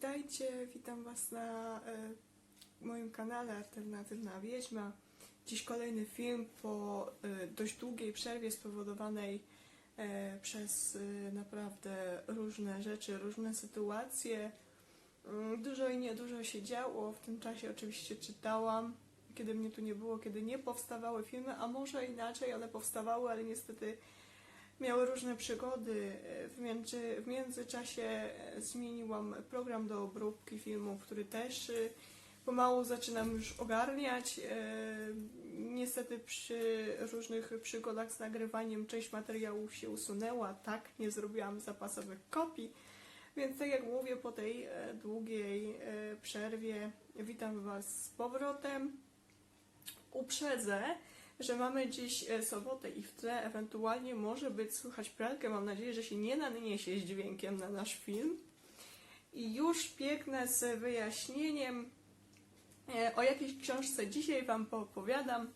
Witajcie, witam Was na e, moim kanale Alternatywna Wiedźma. Dziś kolejny film po e, dość długiej przerwie spowodowanej e, przez naprawdę różne rzeczy, różne sytuacje. Mm, Dużo i niedużo się działo. W tym czasie oczywiście czytałam, kiedy mnie tu nie było, kiedy nie powstawały filmy, a może inaczej, one powstawały, ale niestety miały różne przygody. W, między, w międzyczasie e, zmieniłam program do obróbki filmu, który też e, pomału zaczynam już ogarniać. E, Niestety przy różnych przygodach z nagrywaniem część materiałów się usunęła. Tak, nie zrobiłam zapasowych kopii. Więc tak jak mówię, po tej długiej przerwie witam Was z powrotem. Uprzedzę, że mamy dziś e, sobotę i w tle ewentualnie może być słychać pralkę. Mam nadzieję, że się nie naniesie z dźwiękiem na nasz film. I już biegnę z wyjaśnieniem, e, o jakiej książce dzisiaj Wam poopowiadam.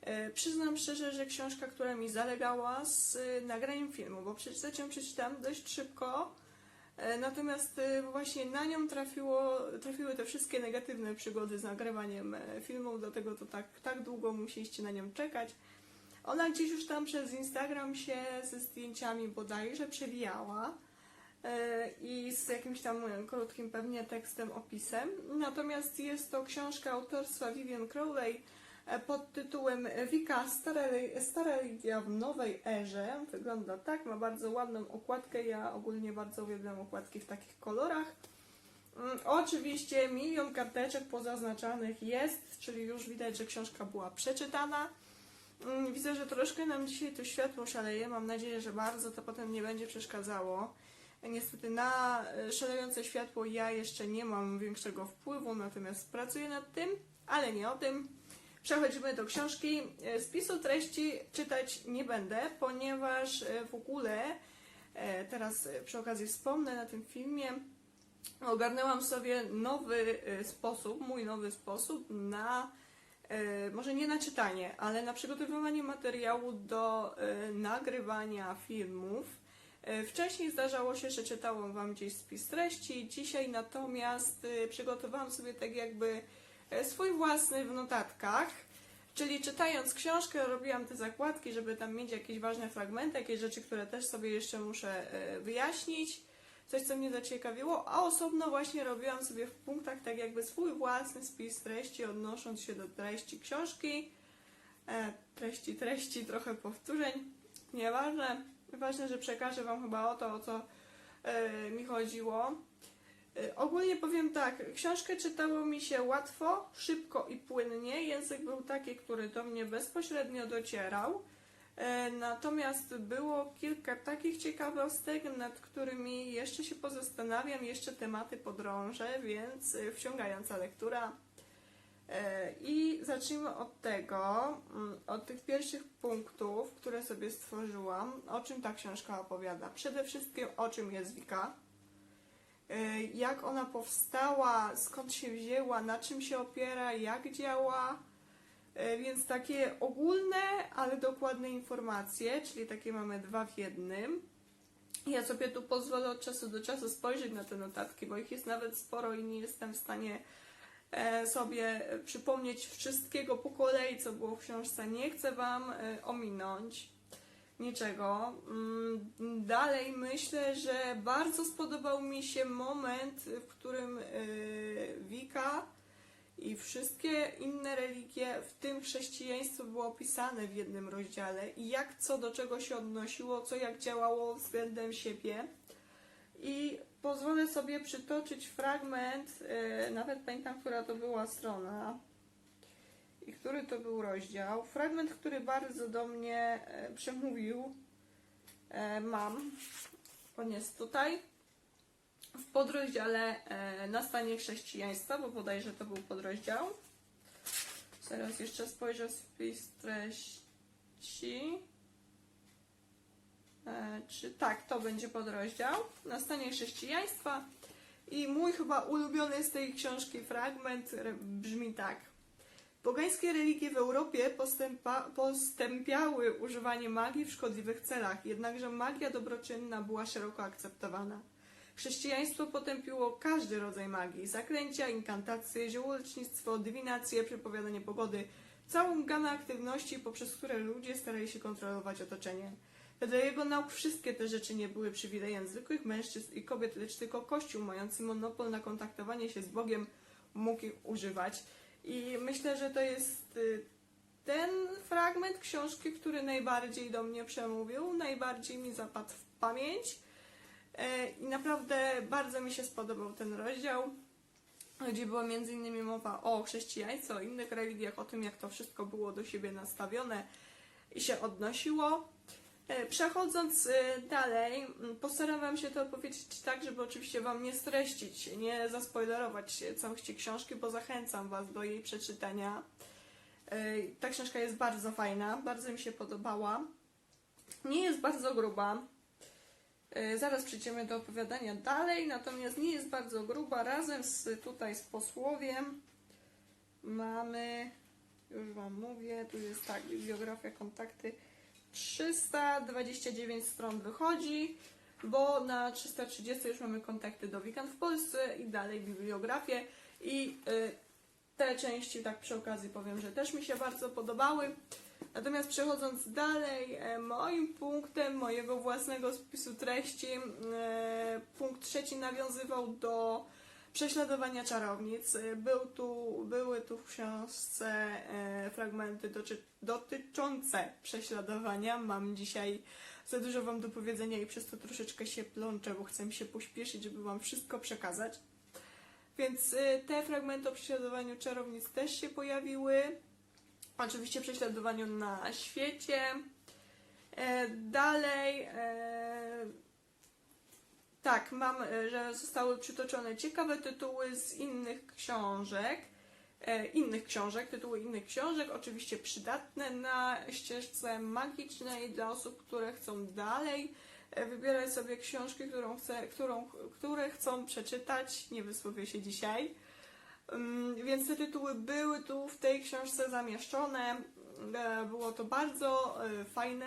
E, Przyznam szczerze, że książka, która mi zalegała z nagraniem filmu, bo przeczytać ją przeczytałam dość szybko, natomiast e, właśnie na nią trafiło, trafiły te wszystkie negatywne przygody z nagrywaniem e, filmu, dlatego to tak, tak długo musieliście na nią czekać. Ona gdzieś już tam przez Instagram się ze zdjęciami bodajże przewijała e, i z jakimś tam e, krótkim pewnie tekstem, opisem. Natomiast jest to książka autorstwa Vivian Crowley e, pod tytułem Wika Stara, religia w nowej erze. Wygląda tak, ma bardzo ładną okładkę. Ja ogólnie bardzo uwielbiam okładki w takich kolorach. Mm, Oczywiście milion karteczek pozaznaczanych jest, czyli już widać, że książka była przeczytana. Mm, Widzę, że troszkę nam dzisiaj to światło szaleje. Mam nadzieję, że bardzo to potem nie będzie przeszkadzało. Niestety na e, szalejące światło ja jeszcze nie mam większego wpływu, natomiast pracuję nad tym, ale nie o tym. Przechodzimy do książki. E, Spisu treści czytać nie będę, ponieważ e, w ogóle e, teraz przy okazji wspomnę na tym filmie, ogarnęłam sobie nowy sposób, mój nowy sposób na może nie na czytanie, ale na przygotowywanie materiału do nagrywania filmów. Wcześniej zdarzało się, że czytałam Wam gdzieś spis treści, dzisiaj natomiast przygotowałam sobie tak jakby swój własny w notatkach. Czyli czytając książkę robiłam te zakładki, żeby tam mieć jakieś ważne fragmenty, jakieś rzeczy, które też sobie jeszcze muszę e, wyjaśnić, coś co mnie zaciekawiło, a osobno właśnie robiłam sobie w punktach tak jakby swój własny spis treści, odnosząc się do treści książki, e, treści, treści, trochę powtórzeń, nieważne, ważne, że przekażę Wam chyba o to, o co e, mi chodziło. E, Ogólnie powiem tak, książkę czytało mi się łatwo, szybko i płynnie. Język był taki, który do mnie bezpośrednio docierał. E, Natomiast było kilka takich ciekawostek, nad którymi jeszcze się pozastanawiam, jeszcze tematy podrążę, więc e, wciągająca lektura. I zacznijmy od tego, mm, od tych pierwszych punktów, które sobie stworzyłam. O czym ta książka opowiada? Przede wszystkim o czym jest Wika jak ona powstała, skąd się wzięła, na czym się opiera, jak działa. E, Więc takie ogólne, ale dokładne informacje, czyli takie mamy dwa w jednym. Ja sobie tu pozwolę od czasu do czasu spojrzeć na te notatki, bo ich jest nawet sporo i nie jestem w stanie e, sobie przypomnieć wszystkiego po kolei, co było w książce. Nie chcę Wam e, ominąć niczego. Mm, Dalej myślę, że bardzo spodobał mi się moment, w którym e, Wika i wszystkie inne religie, w tym chrześcijaństwo, było opisane w jednym rozdziale i jak co do czego się odnosiło, co jak działało względem siebie. I pozwolę sobie przytoczyć fragment, e, nawet pamiętam, która to była strona i który to był rozdział. Fragment, który bardzo do mnie e, przemówił, e, mam. On jest tutaj w podrozdziale e, na stanie chrześcijaństwa, bo bodajże to był podrozdział. Zaraz jeszcze spojrzę w spis treści. Czy tak, to będzie podrozdział na stanie chrześcijaństwa. I mój chyba ulubiony z tej książki fragment brzmi tak. Pogańskie religie w Europie postępa, postępiały używanie magii w szkodliwych celach, jednakże magia dobroczynna była szeroko akceptowana. Chrześcijaństwo potępiło każdy rodzaj magii, zaklęcia, inkantacje, ziołolecznictwo, dywinacje, przepowiadanie pogody, całą gamę aktywności, poprzez które ludzie starali się kontrolować otoczenie. Wedle jego nauk wszystkie te rzeczy nie były przywilejem zwykłych mężczyzn i kobiet, lecz tylko Kościół mający monopol na kontaktowanie się z Bogiem mógł ich używać. I myślę, że to jest y, ten fragment książki, który najbardziej do mnie przemówił, najbardziej mi zapadł w pamięć. E, I naprawdę bardzo mi się spodobał ten rozdział, gdzie była innymi mowa o chrześcijaństwie, o innych religiach, o tym, jak to wszystko było do siebie nastawione i się odnosiło. E, Przechodząc e, dalej, m, postaram się to opowiedzieć tak, żeby oczywiście Wam nie streścić, nie zaspoilerować całości książki, bo zachęcam Was do jej przeczytania. E, Ta książka jest bardzo fajna, bardzo mi się podobała. Nie jest bardzo gruba. E, Zaraz przejdziemy do opowiadania dalej, natomiast nie jest bardzo gruba. Razem z tutaj z posłowiem mamy, już Wam mówię, tu jest tak, bibliografia, kontakty. 329 stron wychodzi, bo na 330 już mamy kontakty do Wikan w Polsce i dalej bibliografię i y, te części, tak przy okazji powiem, że też mi się bardzo podobały. Natomiast przechodząc dalej, e, moim punktem mojego własnego spisu treści, e, punkt trzeci nawiązywał do prześladowania czarownic. E, Był tu, były tu w książce e, fragmenty dotyczące prześladowania. Mam dzisiaj za dużo Wam do powiedzenia i przez to troszeczkę się plączę, bo chcę się pośpieszyć, żeby Wam wszystko przekazać. Więc e, te fragmenty o prześladowaniu czarownic też się pojawiły. Oczywiście prześladowaniu na świecie. E, dalej. Tak, mam, e, że zostały przytoczone ciekawe tytuły z innych książek. E, innych książek, tytuły innych książek, oczywiście przydatne na ścieżce magicznej dla osób, które chcą dalej e, wybierać sobie książki, którą chce, którą, które chcą przeczytać. Nie wysłowię się dzisiaj. Mm, Więc te tytuły były tu w tej książce zamieszczone. Było to bardzo fajne.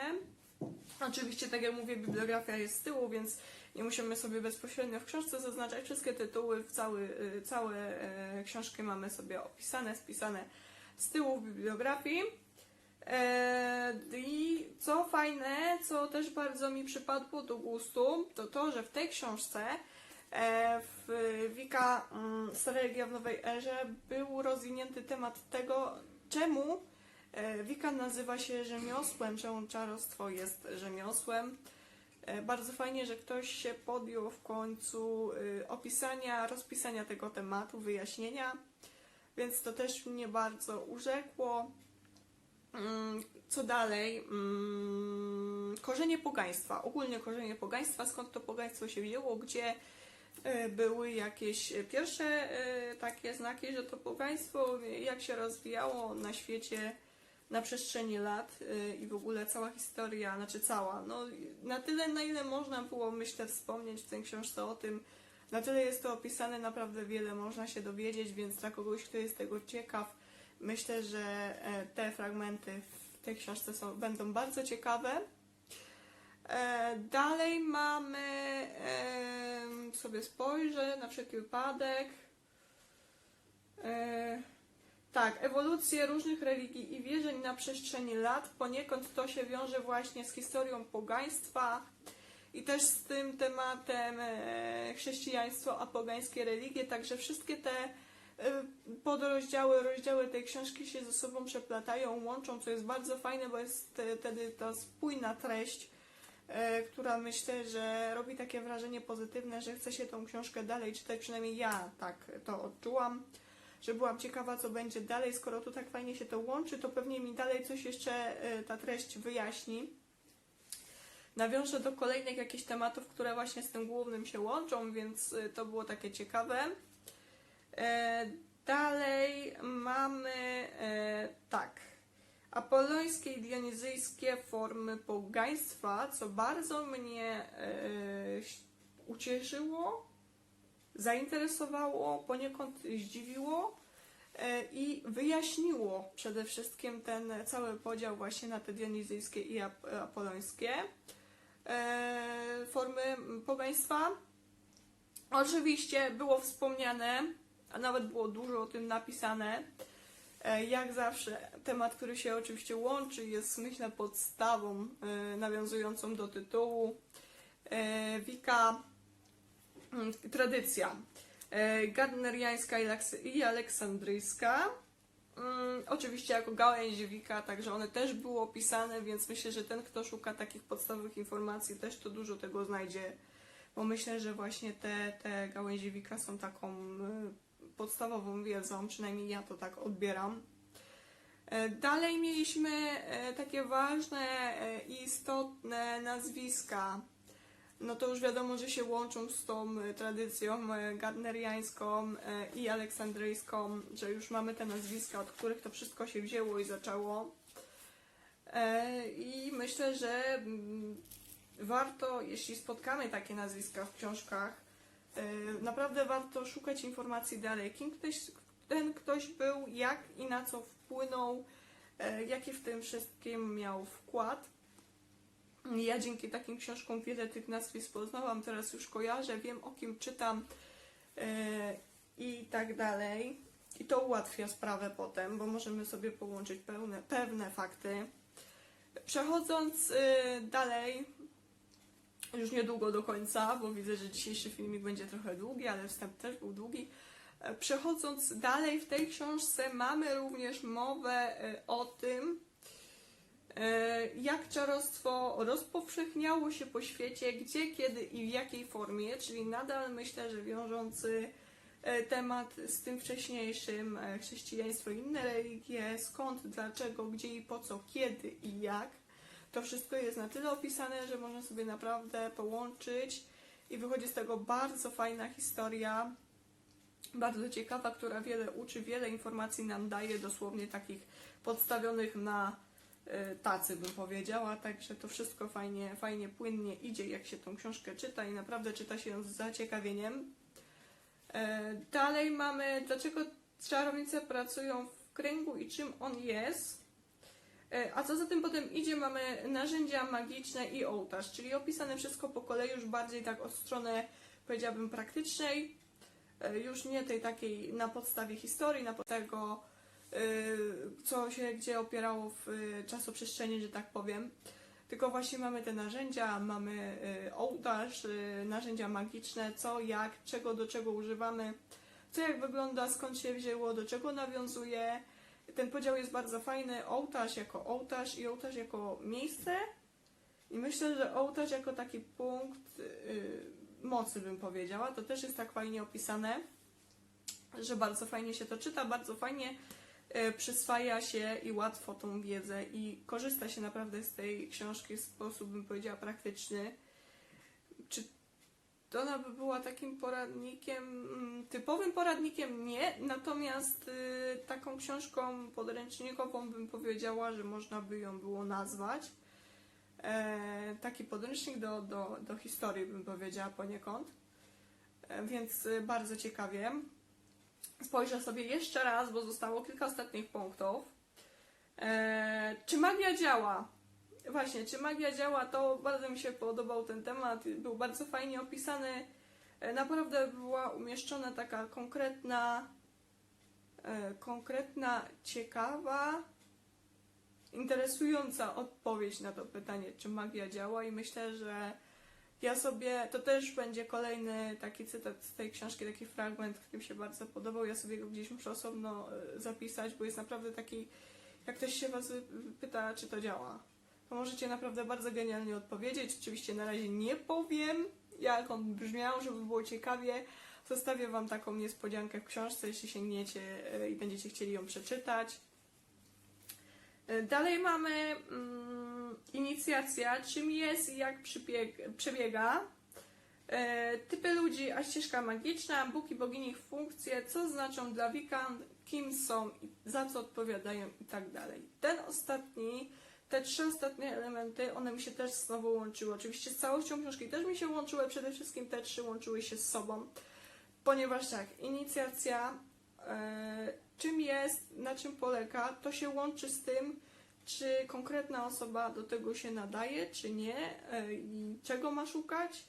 Oczywiście, tak jak mówię, bibliografia jest z tyłu, więc nie musimy sobie bezpośrednio w książce zaznaczać. Wszystkie tytuły, cały, e, całe e, książki mamy sobie opisane, spisane z tyłu w bibliografii. E, I co fajne, co też bardzo mi przypadło do gustu, to to, że w tej książce e, w Wika mm, Strategia w Nowej Erze był rozwinięty temat tego, czemu Wika nazywa się rzemiosłem, czarostwo jest rzemiosłem. E, Bardzo fajnie, że ktoś się podjął w końcu y, opisania, rozpisania tego tematu, wyjaśnienia, więc to też mnie bardzo urzekło. Mm, Co dalej? Mm, Korzenie pogaństwa. Ogólnie korzenie pogaństwa, skąd to pogaństwo się wzięło, gdzie e, były jakieś pierwsze e, takie znaki, że to pogaństwo, jak się rozwijało na świecie na przestrzeni lat e, i w ogóle cała historia, znaczy cała, no na tyle, na ile można było, myślę, wspomnieć w tej książce o tym, na tyle jest to opisane, naprawdę wiele można się dowiedzieć, więc dla kogoś, kto jest tego ciekaw, myślę, że e, te fragmenty w tej książce są, będą bardzo ciekawe. E, Dalej mamy, sobie spojrzę na wszelki wypadek. Tak, ewolucję różnych religii i wierzeń na przestrzeni lat. Poniekąd to się wiąże właśnie z historią pogaństwa i też z tym tematem e, chrześcijaństwo, a pogańskie religie. Także wszystkie te e, podrozdziały, rozdziały tej książki się ze sobą przeplatają, łączą, co jest bardzo fajne, bo jest wtedy ta spójna treść, e, która myślę, że robi takie wrażenie pozytywne, że chce się tą książkę dalej czytać, przynajmniej ja tak to odczułam, że byłam ciekawa, co będzie dalej. Skoro tu tak fajnie się to łączy, to pewnie mi dalej coś jeszcze e, ta treść wyjaśni. Nawiążę do kolejnych jakichś tematów, które właśnie z tym głównym się łączą, więc e, to było takie ciekawe. E, Dalej mamy tak. Apolońskie i dionizyjskie formy pogaństwa, co bardzo mnie ucieszyło, zainteresowało, poniekąd zdziwiło e, i wyjaśniło przede wszystkim ten cały podział właśnie na te dionizyjskie i ap- apolońskie e, formy pogaństwa. Oczywiście było wspomniane, a nawet było dużo o tym napisane. E, Jak zawsze, temat, który się oczywiście łączy, jest myślę podstawą e, nawiązującą do tytułu. E, Wika, tradycja e, gardneriańska i aleksandryjska. Mm, Oczywiście jako gałęź Wika, także one też były opisane, więc myślę, że ten, kto szuka takich podstawowych informacji, też to dużo tego znajdzie, bo myślę, że właśnie te, te gałęzie Wika są taką y, podstawową wiedzą, przynajmniej ja to tak odbieram. E, Dalej mieliśmy e, takie ważne e, i istotne nazwiska. No to już wiadomo, że się łączą z tą e, tradycją e, gardneriańską e, i aleksandryjską, że już mamy te nazwiska, od których to wszystko się wzięło i zaczęło. I myślę, że mm, warto, jeśli spotkamy takie nazwiska w książkach, naprawdę warto szukać informacji dalej. Kim ktoś, ten ktoś był, jak i na co wpłynął, jaki w tym wszystkim miał wkład. Ja dzięki takim książkom wiele tych nazwisk poznałam, teraz już kojarzę, wiem o kim czytam e, i tak dalej. I to ułatwia sprawę potem, bo możemy sobie połączyć pełne, pewne fakty. Przechodząc e, dalej, już niedługo do końca, bo widzę, że dzisiejszy filmik będzie trochę długi, ale wstęp też był długi. E, Przechodząc dalej w tej książce mamy również mowę o tym, jak czarostwo rozpowszechniało się po świecie, gdzie, kiedy i w jakiej formie, czyli nadal myślę, że wiążący e, temat z tym wcześniejszym, e, chrześcijaństwo i inne religie, skąd, dlaczego, gdzie i po co, kiedy i jak. To wszystko jest na tyle opisane, że można sobie naprawdę połączyć i wychodzi z tego bardzo fajna historia, bardzo ciekawa, która wiele uczy, wiele informacji nam daje, dosłownie takich podstawionych na e, tacy, bym powiedziała. Także to wszystko fajnie, fajnie, płynnie idzie, jak się tą książkę czyta i naprawdę czyta się ją z zaciekawieniem. E, Dalej mamy, dlaczego czarownice pracują w kręgu i czym on jest. E, A co za tym potem idzie, mamy narzędzia magiczne i ołtarz, czyli opisane wszystko po kolei, już bardziej tak od strony, powiedziałabym, praktycznej, E, już nie tej takiej na podstawie historii, na podstawie tego, e, co się gdzie opierało w e, czasoprzestrzeni, że tak powiem. Tylko właśnie mamy te narzędzia, mamy e, ołtarz, narzędzia magiczne, co, jak, czego do czego używamy, co jak wygląda, skąd się wzięło, do czego nawiązuje. Ten podział jest bardzo fajny. Ołtarz jako ołtarz i ołtarz jako miejsce. I myślę, że ołtarz jako taki punkt y, mocy, bym powiedziała, to też jest tak fajnie opisane, że bardzo fajnie się to czyta, bardzo fajnie y, przyswaja się i łatwo tą wiedzę i korzysta się naprawdę z tej książki w sposób, bym powiedziała, praktyczny. Czy ona by była takim poradnikiem, mm, typowym poradnikiem nie, natomiast y, taką książką podręcznikową bym powiedziała, że można by ją było nazwać. E, taki podręcznik do, do, do historii bym powiedziała poniekąd. E, więc y, bardzo ciekawie. Spojrzę sobie jeszcze raz, bo zostało kilka ostatnich punktów. E, czy magia działa? Właśnie, czy magia działa, to bardzo mi się podobał ten temat, był bardzo fajnie opisany. E, Naprawdę była umieszczona taka konkretna, e, konkretna, ciekawa, interesująca odpowiedź na to pytanie, czy magia działa i myślę, że ja sobie, to też będzie kolejny taki cytat z tej książki, taki fragment, który mi się bardzo podobał, ja sobie go gdzieś muszę osobno e, zapisać, bo jest naprawdę taki, jak ktoś się was pyta, czy to działa, to możecie naprawdę bardzo genialnie odpowiedzieć. Oczywiście na razie nie powiem, jak on brzmiał, żeby było ciekawie. Zostawię Wam taką niespodziankę w książce, jeśli sięgniecie e, i będziecie chcieli ją przeczytać. E, Dalej mamy mm, inicjacja, czym jest i jak przebiega. E, typy ludzi, a ścieżka magiczna, Bóg i bogini ich funkcje, co znaczą dla Wikan, kim są, za co odpowiadają i tak dalej. Ten ostatni, te trzy ostatnie elementy, one mi się też znowu łączyły. Oczywiście z całością książki też mi się łączyły, przede wszystkim te trzy łączyły się z sobą, ponieważ tak, inicjacja, czym jest, na czym polega, to się łączy z tym, czy konkretna osoba do tego się nadaje, czy nie, e, i czego ma szukać,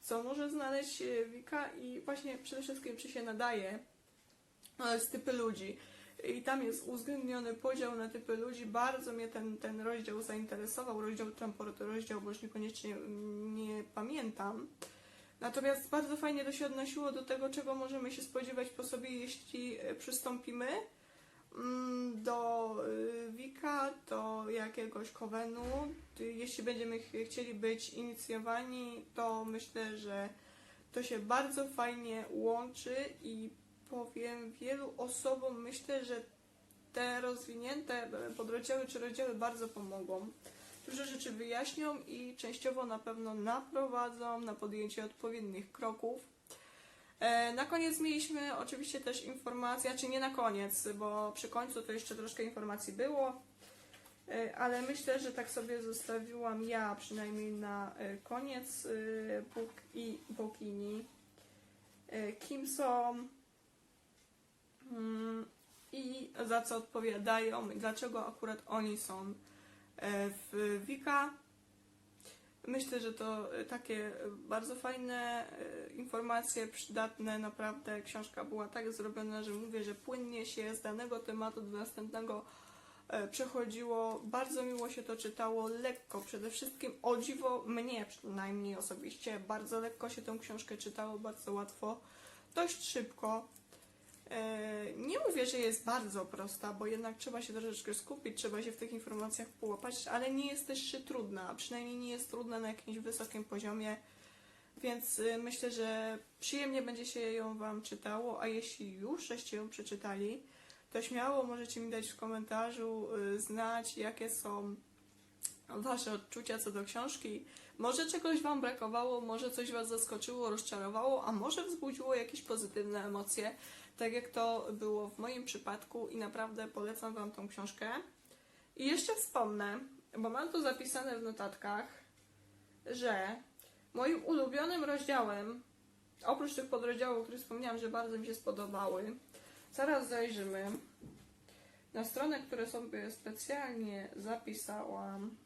co może znaleźć e, Wika i właśnie przede wszystkim czy się nadaje e, z typy ludzi. I tam jest uwzględniony podział na typy ludzi. Bardzo mnie ten, ten rozdział zainteresował. Rozdział transport, rozdział, bo już niekoniecznie mm, nie pamiętam. Natomiast bardzo fajnie to się odnosiło do tego, czego możemy się spodziewać po sobie, jeśli e, przystąpimy mm, do y, Wika, do jakiegoś Kowenu. Y, Jeśli będziemy ch- chcieli być inicjowani, to myślę, że to się bardzo fajnie łączy i powiem wielu osobom, myślę, że te rozwinięte e, podrozdziały czy rozdziały bardzo pomogą. Dużo rzeczy wyjaśnią i częściowo na pewno naprowadzą na podjęcie odpowiednich kroków. E, Na koniec mieliśmy oczywiście też informację, czy nie na koniec, bo przy końcu to jeszcze troszkę informacji było, E, ale myślę, że tak sobie zostawiłam ja przynajmniej na e, koniec Bóg i bogini. E, Kim są mm, i za co odpowiadają dlaczego akurat oni są w Wika. Myślę, że to e, takie e, bardzo fajne e, informacje, przydatne, naprawdę książka była tak zrobiona, że mówię, że płynnie się z danego tematu do następnego e, przechodziło, bardzo miło się to czytało, lekko, przede wszystkim o dziwo mnie przynajmniej osobiście, bardzo lekko się tę książkę czytało, bardzo łatwo, dość szybko. E, Nie mówię, że jest bardzo prosta, bo jednak trzeba się troszeczkę skupić, trzeba się w tych informacjach połapać, ale nie jest też trudna, a przynajmniej nie jest trudna na jakimś wysokim poziomie, więc y, myślę, że przyjemnie będzie się ją Wam czytało, a jeśli już żeście ją przeczytali, to śmiało możecie mi dać w komentarzu y, znać, jakie są Wasze odczucia co do książki. Może czegoś Wam brakowało, może coś Was zaskoczyło, rozczarowało, a może wzbudziło jakieś pozytywne emocje, tak jak to było w moim przypadku i naprawdę polecam Wam tą książkę. I jeszcze wspomnę, bo mam tu zapisane w notatkach, że moim ulubionym rozdziałem, oprócz tych podrozdziałów, o których wspomniałam, że bardzo mi się spodobały, zaraz zajrzymy na stronę, które sobie specjalnie zapisałam.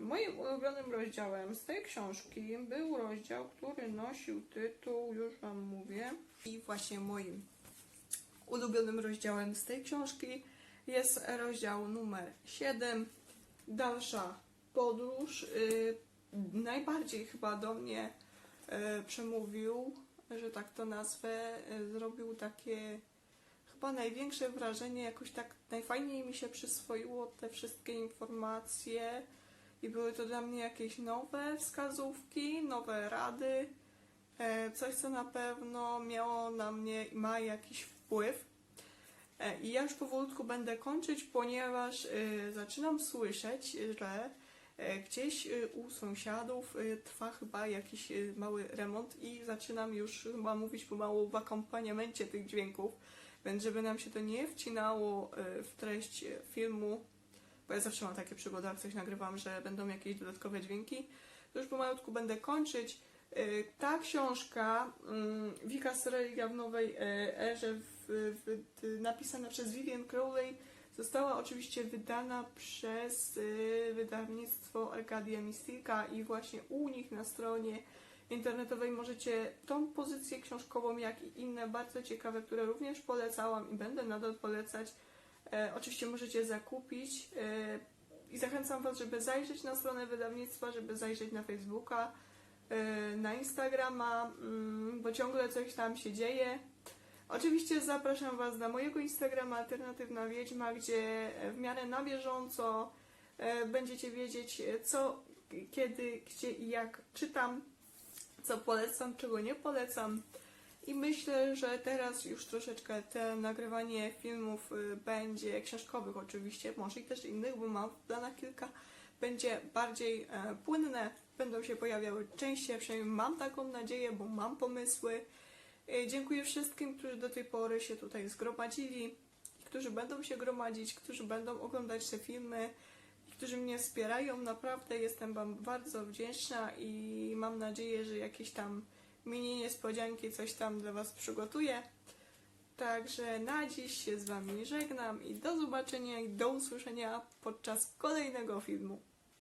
Moim ulubionym rozdziałem z tej książki był rozdział, który nosił tytuł, już Wam mówię. I właśnie moim ulubionym rozdziałem z tej książki jest rozdział numer 7. Dalsza podróż. Y, najbardziej chyba do mnie y, przemówił, że tak to nazwę, y, zrobił takie chyba największe wrażenie, jakoś tak najfajniej mi się przyswoiło te wszystkie informacje i były to dla mnie jakieś nowe wskazówki, nowe rady, coś co na pewno miało na mnie i ma jakiś wpływ. E, I ja już powolutku będę kończyć, ponieważ e, zaczynam słyszeć, że e, gdzieś e, u sąsiadów e, trwa chyba jakiś e, mały remont i zaczynam już chyba mówić pomału w akompaniamencie tych dźwięków. Więc żeby nam się to nie wcinało e, w treść e, filmu, bo ja zawsze mam takie przygody, jak coś nagrywam, że będą jakieś dodatkowe dźwięki, to już pomalutku będę kończyć. E, Ta książka, mm, Wikas Religia w nowej e, erze, w, w, napisana przez Vivian Crowley, została oczywiście wydana przez e, wydawnictwo Arcadia Mystica i właśnie u nich na stronie internetowej możecie tą pozycję książkową, jak i inne bardzo ciekawe, które również polecałam i będę nadal polecać, oczywiście możecie zakupić i zachęcam Was, żeby zajrzeć na stronę wydawnictwa, żeby zajrzeć na Facebooka, na Instagrama, mm, bo ciągle coś tam się dzieje. Oczywiście zapraszam Was na mojego Instagrama Alternatywna Wiedźma, gdzie w miarę na bieżąco e, będziecie wiedzieć, e, co, kiedy, gdzie i jak czytam co polecam, czego nie polecam. I myślę, że teraz już troszeczkę te nagrywanie filmów y, będzie książkowych oczywiście, może i też innych, bo mam w planach kilka, będzie bardziej e, płynne, będą się pojawiały częściej, przynajmniej mam taką nadzieję, bo mam pomysły. E, Dziękuję wszystkim, którzy do tej pory się tutaj zgromadzili, którzy będą się gromadzić, którzy będą oglądać te filmy którzy mnie wspierają. Naprawdę jestem Wam bardzo wdzięczna i mam nadzieję, że jakieś tam mini niespodzianki coś tam dla Was przygotuję. Także na dziś się z Wami żegnam i do zobaczenia i do usłyszenia podczas kolejnego filmu.